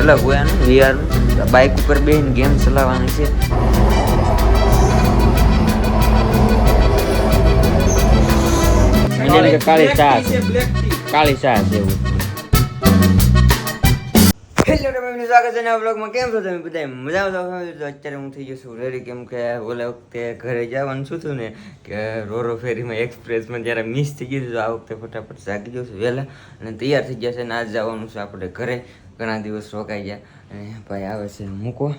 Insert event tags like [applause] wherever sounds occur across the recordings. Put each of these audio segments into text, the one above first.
અલગ હોય આનું વીઆરનું બાઇક ઉપર બેહીને ગેમ ચલાવવાની છે. કાળી ચા કાળી ચા છે હેલો સ્વાગત છે નવા બ્લોગમાં કેમ છો તમે બધા મજામાં છો? તો અત્યારે હું થઈ ગયો છું રેડી. કેમ કે ઓલા વખતે ઘરે જવાનું શું થયું ને કે રોરો ફેરીમાં એક્સપ્રેસમાં જ્યારે મિસ થઈ ગયું તો આ વખતે ફટાફટ જાગી ગયો છું વહેલા અને તૈયાર થઈ ગયા છે ને આજ જવાનું છે આપણે ઘરે. ઘણા દિવસ રોકાઈ ગયા. અને ભાઈ આવે છે મૂકો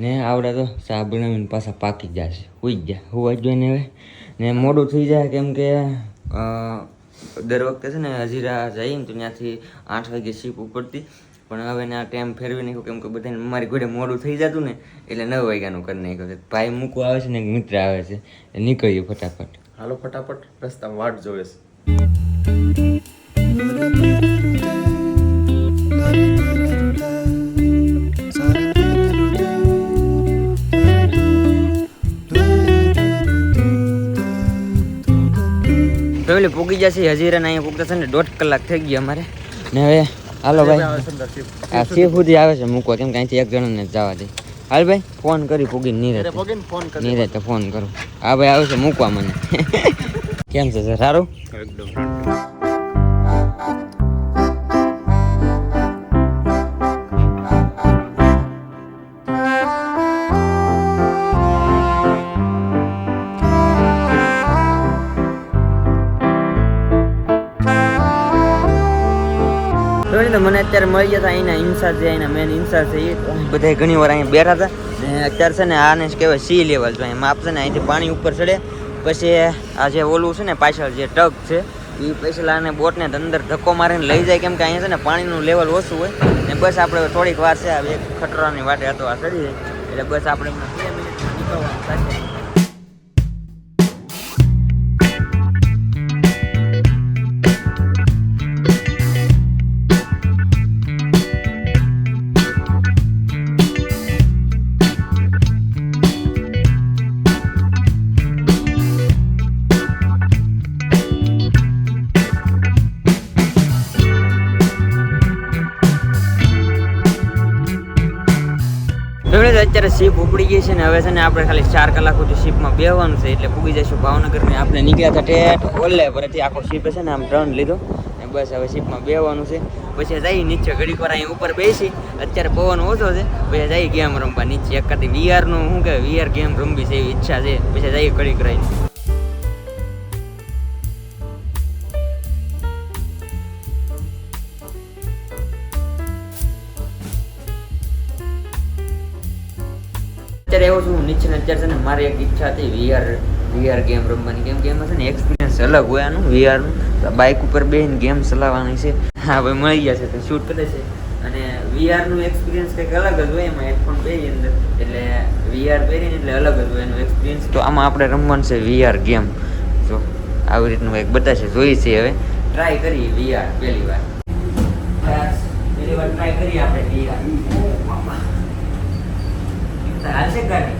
ને આવડે તો ચા બનાવીને પાછા પાકી જશે હુઈ ગયા. હોવા જ ને હવે. ને મોડું થઈ જાય કેમ કે દર વખતે છે ને હજીરા જઈએ ને તો ત્યાંથી આઠ વાગે શીપ ઉપડતી પણ હવે ના ટાઈમ ફેરવી નાખ્યો કેમ કે બધાને મારી ઘોડે મોડું થઈ જતું ને એટલે નવ વાગ્યાનું કરી નાખ્યું છે. ભાઈ મૂકવા આવે છે ને મિત્ર આવે છે. એ નીકળ્યું ફટાફટ. હાલો ફટાફટ રસ્તામાં વાટ જોવે છે. ફેમિલી પૂગી હજી હજીરા અહીંયા પૂગતા છે ને દોઢ કલાક થઈ ગયા અમારે. ને હવે હાલો ભાઈ. આ સી સુધી આવે છે મૂકવા. કેમ કે અહીંથી એક જણાને જવા દે. હાલ ભાઈ ફોન કરી પૂગી નીરજ. ફોન નીરજ તો ફોન કરું. હા ભાઈ આવે છે મૂકવા મને. [laughs] કેમ છે સર? સારું જોઈને મને અત્યારે મળી જતા હતા અહીંના ઇન્સાર છે અહીંના મેન ઇન્સાર છે, એ બધા ઘણી વાર અહીંયા બેઠા હતા. ને અત્યારે છે ને આને કહેવાય સી લેવલ તો માપ છે ને અહીંથી પાણી ઉપર ચડે, પછી આ જે ઓલું છે ને પાછળ જે ટગ છે, એ પછી આને બોટને અંદર ધક્કો મારીને લઈ જાય, કેમ કે અહીંયા છે ને પાણીનું લેવલ ઓછું હોય. ને બસ આપણે થોડીક વાર છે, આ એક ખતરાની વાટે હતો આ ચડી જાય એટલે બસ આપણે નીકળવાનું થશે અત્યારે શીપ ઉપડી ગઈ છે ને હવે છે ને આપણે ખાલી ચાર કલાક સુધી શીપમાં બેહવાનું છે એટલે પૂગી જઈશું ભાવનગર ને આપણે નીકળ્યા હતા ટેટ ઓલે પરથી આખો શીપ છે ને આમ ટર્ન લીધો. ને બસ હવે શીપમાં બેહવાનું છે. પછી જઈ નીચે ઘડીક વાર અહીં ઉપર બેસી. અત્યારે પવન ઓછો છે. પછી જઈ ગેમ રમવા નીચે. એક કરતી વીઆરનું શું કે વીઆર ગેમ રમવી છે એવી ઈચ્છા છે. પછી જઈ ઘડીક રહીને. અત્યારે છે ને મારી એક ઈચ્છા હતી વીઆર વીઆર ગેમ રમવાની. કેમ કે એમાં છે ને એક્સપિરિયન્સ અલગ હોય આનું વીઆરનું બાઇક ઉપર બેહીને ગેમ ચલાવવાની છે. હા ભાઈ મળી ગયા છે, તો શૂટ કરે છે. અને વીઆરનું એક્સપિરિયન્સ કંઈક અલગ જ હોય એમાં હેડફોન પહેરી અંદર. એટલે વીઆર પહેરીને એટલે અલગ જ હોય એનું એક્સપિરિયન્સ તો આમાં આપણે રમવાનું છે વીઆર ગેમ જો, આવી રીતનું કંઈક છે જોઈ છે હવે. ટ્રાય કરીએ વીઆર પહેલી વાર. પહેલી વાર ટ્રાય કરીએ આપણે વીઆર હાલશે ગાડી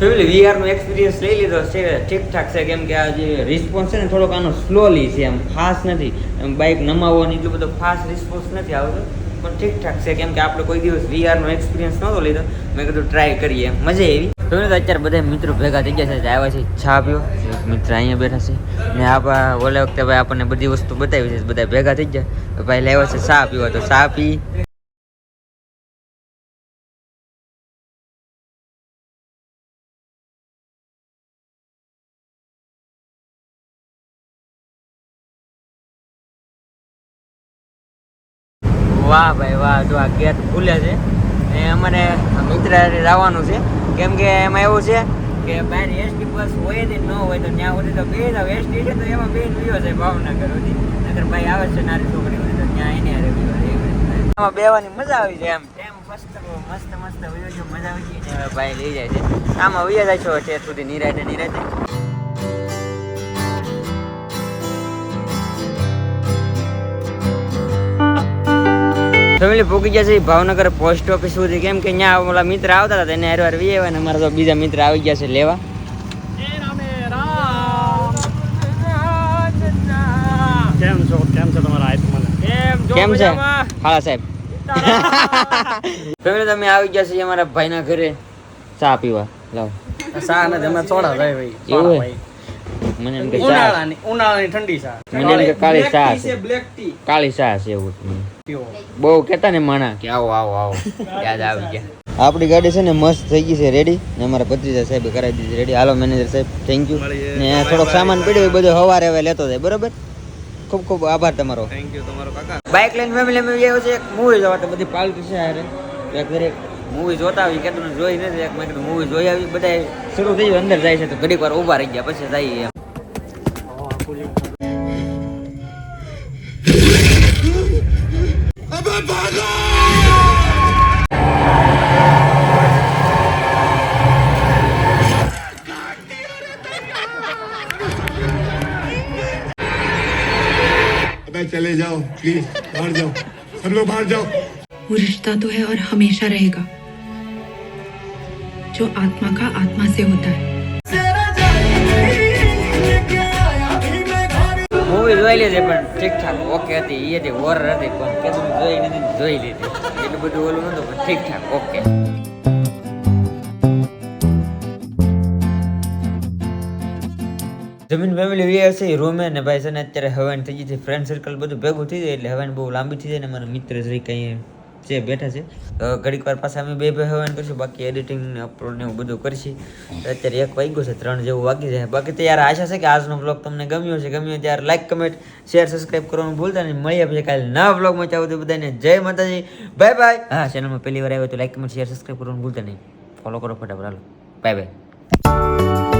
ફેમિલી વીઆરનો એક્સપિરિયન્સ લઈ લીધો. છે, ઠીકઠાક છે, કેમ કે આ જે રિસ્પોન્સ છે ને થોડોક આનો સ્લોલી છે, એમ ફાસ્ટ નથી. એમ બાઇક નમાવો ને એટલું બધો ફાસ્ટ રિસ્પોન્સ નથી આવતો. પણ ઠીકઠાક છે, કેમ કે આપણે કોઈ દિવસ વીઆરનો એક્સપિરિયન્સ નહોતો લીધો. મેં કીધું ટ્રાય કરીએ. મજા એવી તો અત્યારે બધા મિત્રો ભેગા થઈ ગયા છે આવ્યા છે ચા પીઓ મિત્ર અહીંયા બેઠા છે. ને આપણા ઓલા વખતે ભાઈ આપણને બધી વસ્તુ બતાવી છે, બધા ભેગા થઈ ગયા. ભાઈ લાવ્યા છે ચા પીવા. તો ચા પી. વાહ ભાઈ વાહ જો આ ગેટ ખુલે છે. ને અમારે મિત્ર જવાનું છે. કેમ કે એમાં એવું છે કે બહાર એસટી બસ હોય ને ન હોય તો ત્યાં સુધી તો બે જાવ એસટી છે તો એમાં બે ગયો છે ભાવનગર સુધી. નગર ભાઈ આવે છે નારી છોકરી હોય તો ત્યાં એને હારે. એમાં બેવાની મજા આવી જાય એમ. એમ મસ્ત મસ્ત મસ્ત વયો મજા આવી ગઈ ભાઈ લઈ જાય છે. આમાં વયા જાય છો છે સુધી નિરાતે નિરાતે. ફેમિલી પૂકી ગયા છે ભાવનગર પોસ્ટ ઓફિસ સુધી. કેમ કે ત્યાં ઓલા મિત્ર આવતા હતા એને હેરવાર વી આવ્યા ને અમારા તો બીજા મિત્ર આવી ગયા છે લેવા. કેમ છો? કેમ છો તમારા કેમ છે હાલા સાહેબ. ફેમિલી તમે આવી ગયા છે અમારા ભાઈના ઘરે. ચા પીવા. લાવો. સા ને અમે સોડા જાય ભાઈ. એવું મને એમ કે ઉનાળાની ઉનાળાની ઠંડી ચા. મને એમ કે કાળી ચા છે બ્લેક ટી કાળી ચા છે એવું બહુ કહેતા ને માણા કે આવો આવો આવો. [laughs] યાદ આવી ગયા. આપણી ગાડી છે ને મસ્ત થઈ ગઈ છે રેડી ને અમારા ભત્રીજા સાહેબે કરાવી દીધી રેડી હાલો મેનેજર સાહેબ થેન્ક યુ. ને થોડોક સામાન પડ્યો એ બધો હવારે હવે લેતો જાય બરોબર? ખૂબ ખૂબ આભાર તમારો. થેન્ક યુ તમારો કાકા. બાઇક લઈને ફેમિલી મેં આવ્યો છે એક મૂવી જોવા તો બધી પાલટી છે હારે. એક દરેક મૂવી જોતા આવી કે તમને જોઈ નથી એક મેં કીધું મૂવી જોઈ આવી બધા શરૂ થઈ અંદર જાય છે તો ઘડીક વાર ઊભા રહી ગયા પછી જાય એમ. चले जाओ प्लीज़ बाहर जाओ। सब लोग बाहर जाओ। वो रिश्ता तो है और हमेशा रहेगा। जो आत्मा का आत्मा से होता है। લીધી પણ ઠીક ઠાક ઓકે હતી એ જે હોરર હતી, પણ કે તમે જોઈ નથી જોઈ લીધી. એટલું બધું ઓલું નતું, પણ ઠીક ઠાક ઓકે. જમીન ફેમિલી વી હશે રૂમે ને ભાઈ છે ને અત્યારે હવાન થઈ છે ફ્રેન્ડ સર્કલ બધું ભેગું થઈ જાય, એટલે હવાન બહુ લાંબી થઈ જાય ને મારા મિત્ર શ્રી કંઈ છે બેઠા છે. ઘડીક વાર પાછા અમે બે બે હવાન કરશું બાકી એડિટિંગ ને અપલોડ ને એવું બધું કરશી. અત્યારે એક વાગ્યું છે, ત્રણ જેવું વાગી જાય. બાકી તો યાર આશા છે કે આજનો બ્લોગ તમને ગમ્યો છે ગમ્યો ત્યારે લાઈક કમેન્ટ શેર સબસ્ક્રાઈબ કરવાનું ભૂલતા નહીં. મળી પછી કાલે નવા બ્લોગમાં ચાવું તો બધાને જય માતાજી. બાય બાય હા ચેનલમાં પહેલી વાર આવ્યો તો લાઈક કમેન્ટ શેર સબસ્ક્રાઈબ કરવાનું ભૂલતા નહીં. ફોલો કરો ફટાફટ, હાલો. Bye bye